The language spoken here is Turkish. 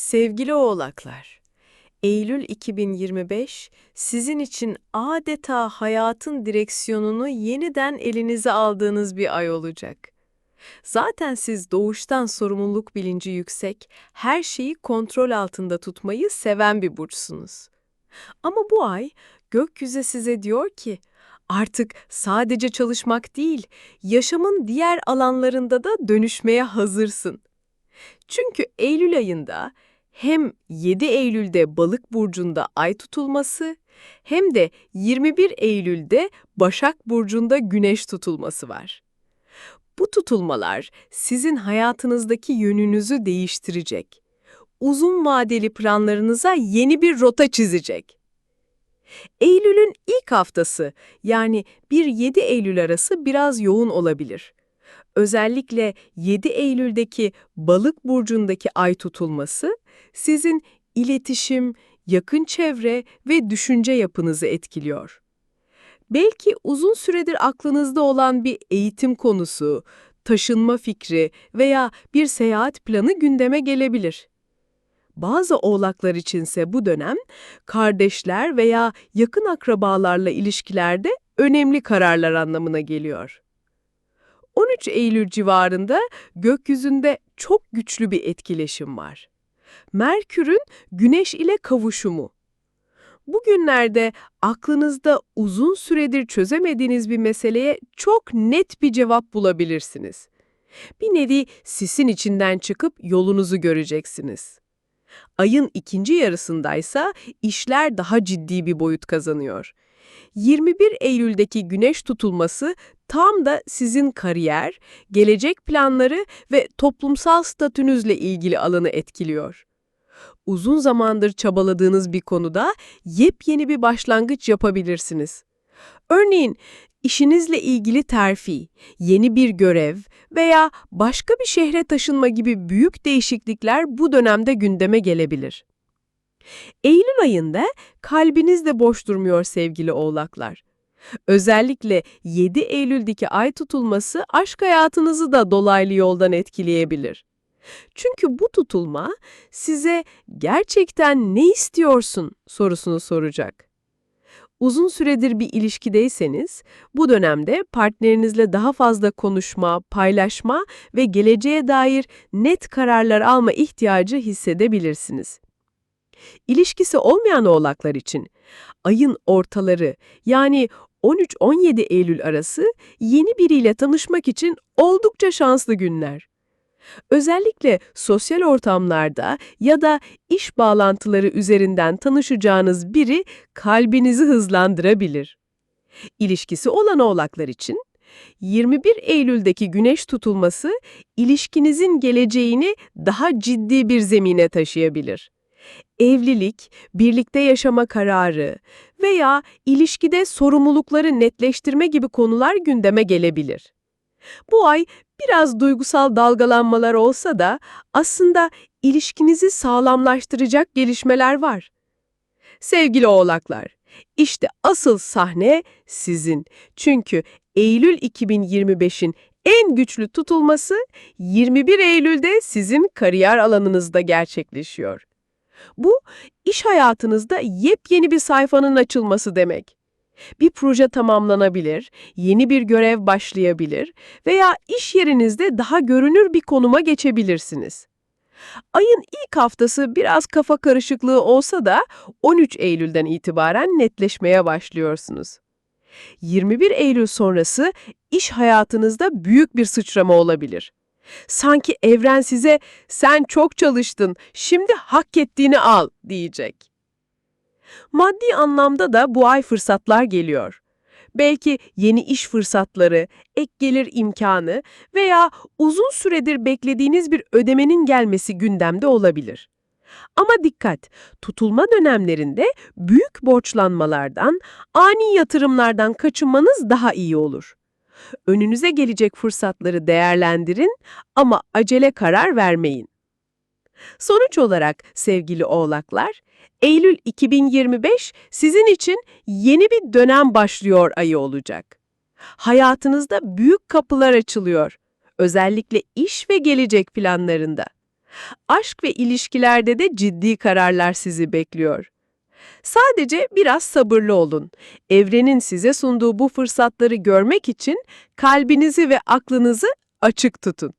Sevgili oğlaklar, Eylül 2025 sizin için adeta hayatın direksiyonunu yeniden elinize aldığınız bir ay olacak. Zaten siz doğuştan sorumluluk bilinci yüksek, her şeyi kontrol altında tutmayı seven bir burçsunuz. Ama bu ay gökyüzü size diyor ki, artık sadece çalışmak değil, yaşamın diğer alanlarında da dönüşmeye hazırsın. Çünkü Eylül ayında hem 7 Eylül'de Balık burcunda ay tutulması hem de 21 Eylül'de Başak burcunda Güneş tutulması var. Bu tutulmalar sizin hayatınızdaki yönünüzü değiştirecek. Uzun vadeli planlarınıza yeni bir rota çizecek. Eylül'ün ilk haftası yani 1-7 Eylül arası biraz yoğun olabilir. Özellikle 7 Eylül'deki Balık burcundaki ay tutulması sizin iletişim, yakın çevre ve düşünce yapınızı etkiliyor. Belki uzun süredir aklınızda olan bir eğitim konusu, taşınma fikri veya bir seyahat planı gündeme gelebilir. Bazı oğlaklar içinse bu dönem kardeşler veya yakın akrabalarla ilişkilerde önemli kararlar anlamına geliyor. 13 Eylül civarında gökyüzünde çok güçlü bir etkileşim var. Merkür'ün Güneş ile kavuşumu. Bugünlerde aklınızda uzun süredir çözemediğiniz bir meseleye çok net bir cevap bulabilirsiniz. Bir nevi sisin içinden çıkıp yolunuzu göreceksiniz. Ayın ikinci yarısındaysa işler daha ciddi bir boyut kazanıyor. 21 Eylül'deki güneş tutulması tam da sizin kariyer, gelecek planları ve toplumsal statünüzle ilgili alanı etkiliyor. Uzun zamandır çabaladığınız bir konuda yepyeni bir başlangıç yapabilirsiniz. Örneğin işinizle ilgili terfi, yeni bir görev veya başka bir şehre taşınma gibi büyük değişiklikler bu dönemde gündeme gelebilir. Eylül ayında kalbiniz de boş durmuyor sevgili oğlaklar. Özellikle 7 Eylül'deki ay tutulması aşk hayatınızı da dolaylı yoldan etkileyebilir. Çünkü bu tutulma size gerçekten ne istiyorsun sorusunu soracak. Uzun süredir bir ilişkideyseniz, bu dönemde partnerinizle daha fazla konuşma, paylaşma ve geleceğe dair net kararlar alma ihtiyacı hissedebilirsiniz. İlişkisi olmayan oğlaklar için ayın ortaları yani 13-17 Eylül arası yeni biriyle tanışmak için oldukça şanslı günler. Özellikle sosyal ortamlarda ya da iş bağlantıları üzerinden tanışacağınız biri kalbinizi hızlandırabilir. İlişkisi olan oğlaklar için 21 Eylül'deki güneş tutulması ilişkinizin geleceğini daha ciddi bir zemine taşıyabilir. Evlilik, birlikte yaşama kararı veya ilişkide sorumlulukları netleştirme gibi konular gündeme gelebilir. Bu ay biraz duygusal dalgalanmalar olsa da aslında ilişkinizi sağlamlaştıracak gelişmeler var. Sevgili oğlaklar, işte asıl sahne sizin. Çünkü Eylül 2025'in en güçlü tutulması 21 Eylül'de sizin kariyer alanınızda gerçekleşiyor. Bu, iş hayatınızda yepyeni bir sayfanın açılması demek. Bir proje tamamlanabilir, yeni bir görev başlayabilir veya iş yerinizde daha görünür bir konuma geçebilirsiniz. Ayın ilk haftası biraz kafa karışıklığı olsa da 13 Eylül'den itibaren netleşmeye başlıyorsunuz. 21 Eylül sonrası iş hayatınızda büyük bir sıçrama olabilir. Sanki evren size sen çok çalıştın, şimdi hak ettiğini al diyecek. Maddi anlamda da bu ay fırsatlar geliyor. Belki yeni iş fırsatları, ek gelir imkanı veya uzun süredir beklediğiniz bir ödemenin gelmesi gündemde olabilir. Ama dikkat, tutulma dönemlerinde büyük borçlanmalardan, ani yatırımlardan kaçınmanız daha iyi olur. Önünüze gelecek fırsatları değerlendirin ama acele karar vermeyin. Sonuç olarak sevgili oğlaklar, Eylül 2025 sizin için yeni bir dönem başlıyor ayı olacak. Hayatınızda büyük kapılar açılıyor, özellikle iş ve gelecek planlarında. Aşk ve ilişkilerde de ciddi kararlar sizi bekliyor. Sadece biraz sabırlı olun. Evrenin size sunduğu bu fırsatları görmek için kalbinizi ve aklınızı açık tutun.